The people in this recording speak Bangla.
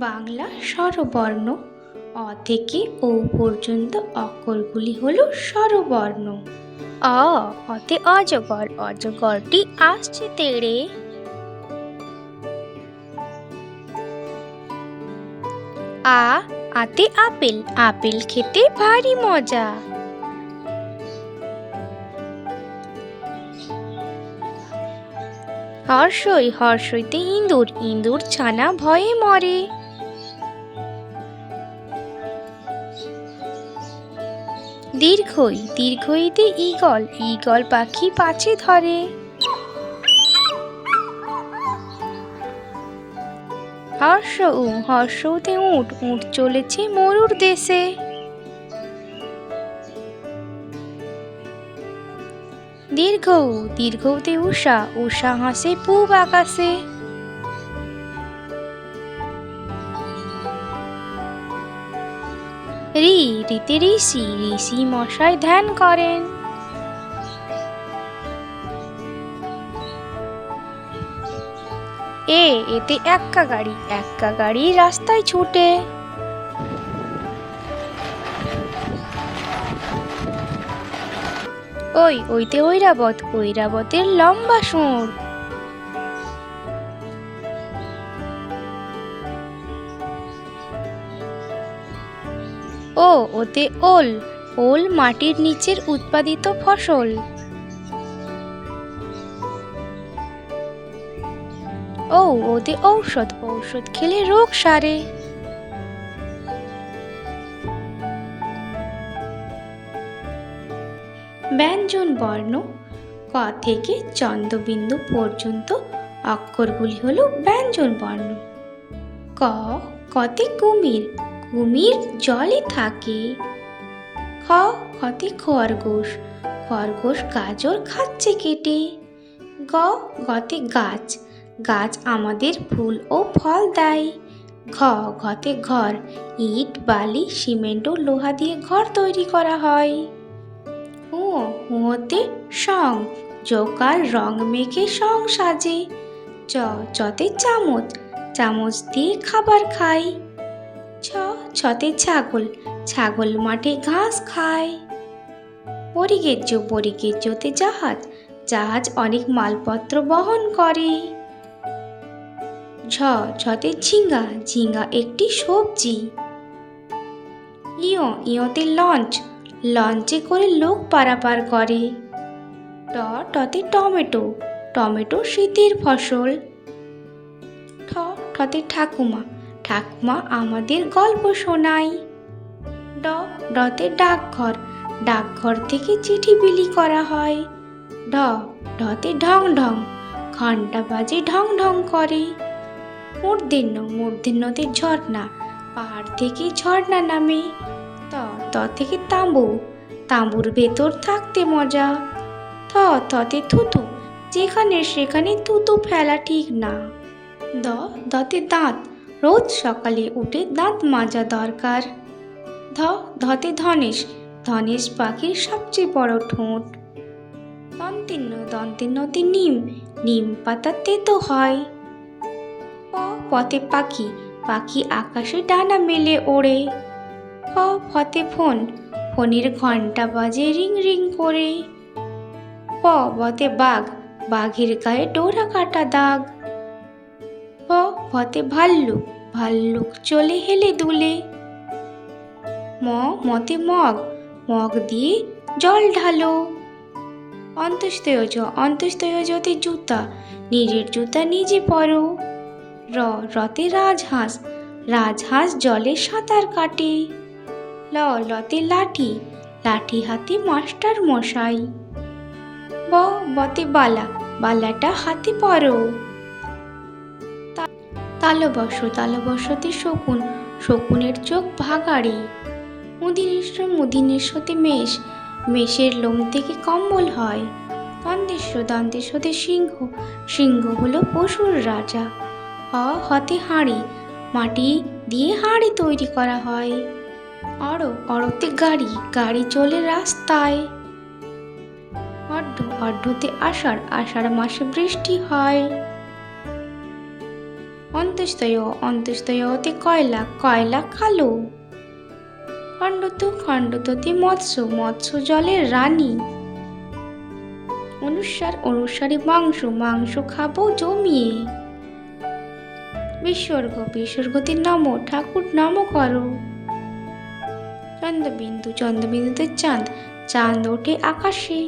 বাংলা স্বরবর্ণ। অ থেকে ও পর্যন্ত অক্ষরগুলি হল স্বরবর্ণ। অ, অতে অজগর, অজগরটি আসছে তেড়ে। আ, আতে আপেল আপেল খেতে ভারী মজা। হর্ষই হর্ষইতে ইঁদুর ইঁদুর ছানা ভয়ে মরে। দীর্ঘই, দীর্ঘইতে ঈগল ঈগল পাখি পাছে ধরে। হর্ষ উ হর্ষতে উঠ উঠ চলেছে মরুর দেশে। দীর্ঘ দীর্ঘতে উষা উষা হাসে, পূব আকাশে। রি, রীতে ঋষি ঋষি মশাই ধ্যান করেন। এ, এতে এক্কা গাড়ি এক্কা গাড়ি রাস্তায় ছুটে। ওই, ওইতে ঐরাবত, ঐরাবতের লম্বা সুর। ও, ওতে ওল ওল মাটির নিচের উৎপাদিত ফসল। ও, ওতে ঔষধ ঔষধ খেলে রোগ সারে। ব্যঞ্জন বর্ণ, ক থেকে চন্দ্রবিন্দু পর্যন্ত অক্ষরগুলি হলো ব্যঞ্জন বর্ণ। ক, কতে কুমির কুমির জলে থাকে। খ খতে খরগোশ খরগোশ গাজর খাচ্ছে কেটে। গ, গতে গাছ গাছ আমাদের ফুল ও ফল দেয়। ঘ ঘতে ঘর, ইট, বালি, সিমেন্ট ও লোহা দিয়ে ঘর তৈরি করা হয়। হুঁতে সং, জোকার রং মেখে সং সাজে। চ চতে চামচ চামচ দিয়ে খাবার খাই। ছ, ছতে ছাগল ছাগল মাঠে ঘাস খায়। পরিগেজ্য পরিগেজ্যতে জাহাজ জাহাজ অনেক মালপত্র বহন করে। ঝ ঝতে ঝিঙ্গা ঝিঙ্গা একটি সবজি। ইয়, ইয়তে লঞ্চ লঞ্চে করে লোক পারাপার করে। ট টতে টমেটো টমেটো শীতের ফসল। ঠ ঠতে ঠাকুমা ঠাকুমা আমাদের গল্প শোনায়। ড ডতে ডাকঘর ডাকঘর থেকে চিঠি বিলি করা হয়। ঢ ঢতে ঢং ঢং ঘণ্টা বাজে ঢং ঢং করে। মূর্ধন্য, মূর্ধন্যতে ঝর্ণা, পাহাড় থেকে ঝর্ণা নামে। ত ত থেকে তাঁবু তাঁবুর ভেতর থাকতে মজা। থ থতে থুতু। যেখানে সেখানে থুতু ফেলা ঠিক না। দ দতে দাঁত। রোজ সকালে উঠে দাঁত মাজা দরকার। ধ, ধতে ধনেশ। ধনেশ পাখির সবচেয়ে বড় ঠোঁট। দন্তিন্ন দন্তিন্নতে নিম। নিম পাতা তেতো হয়। প, পথে পাখি। পাখি আকাশে ডানা মেলে ওড়ে। ফ ফতে ফোন। ফোনের ঘণ্টা বাজে রিং রিং করে। প, বতে বাঘ, বাঘের গায়ে ডোরা কাটা দাগ। ভ ভতে ভাল্লুক ভাল্লুক চলে হেলে দুলে। ম, মতে মগ মগ দিয়ে জল ঢালো। অন্তস্তয়জ অন্তস্তয়জতে জুতা, নিজের জুতা নিজে পরো। র, রতে রাজহাঁস রাজহাঁস জলে সাঁতার কাটে। ল লতে লাঠি লাঠি হাতে মাস্টার মশাই। ব, বতে বালা, বালাটা হাতে পরো। তালবস্য তালবস্যতে শকুন, শকুনের চোখ ভাগাড়ি। মুদিনেশ্বর মুদিনেশ্বতে মেষ, মেষের লোম থেকে কম্বল হয়। দন্তেশ্ব দন্তেশ্বতে সিংহ সিংহ হলো পশুর রাজা। হ, হতে হাঁড়ি, মাটি দিয়ে হাঁড়ি তৈরি করা হয়। অর অরতে গাড়ি গাড়ি চলে রাস্তায়। অর্ধ অর্ধতে আষাঢ় আষাঢ় মাসে বৃষ্টি হয়। অন্তস্তয় অন্তস্তয়তে কয়লা কয়লা কালো। খণ্ডত, খণ্ডততে মৎস্য মৎস্য জলের রানী। অনুসার, অনুসারী মাংস মাংস খাব জমিয়ে। বিসর্গ, বিসর্গতে নম, ঠাকুর নম করো। চন্দ্রবিন্দু চন্দ্রবিন্দুতে চাঁদ চাঁদ ওঠে আকাশে।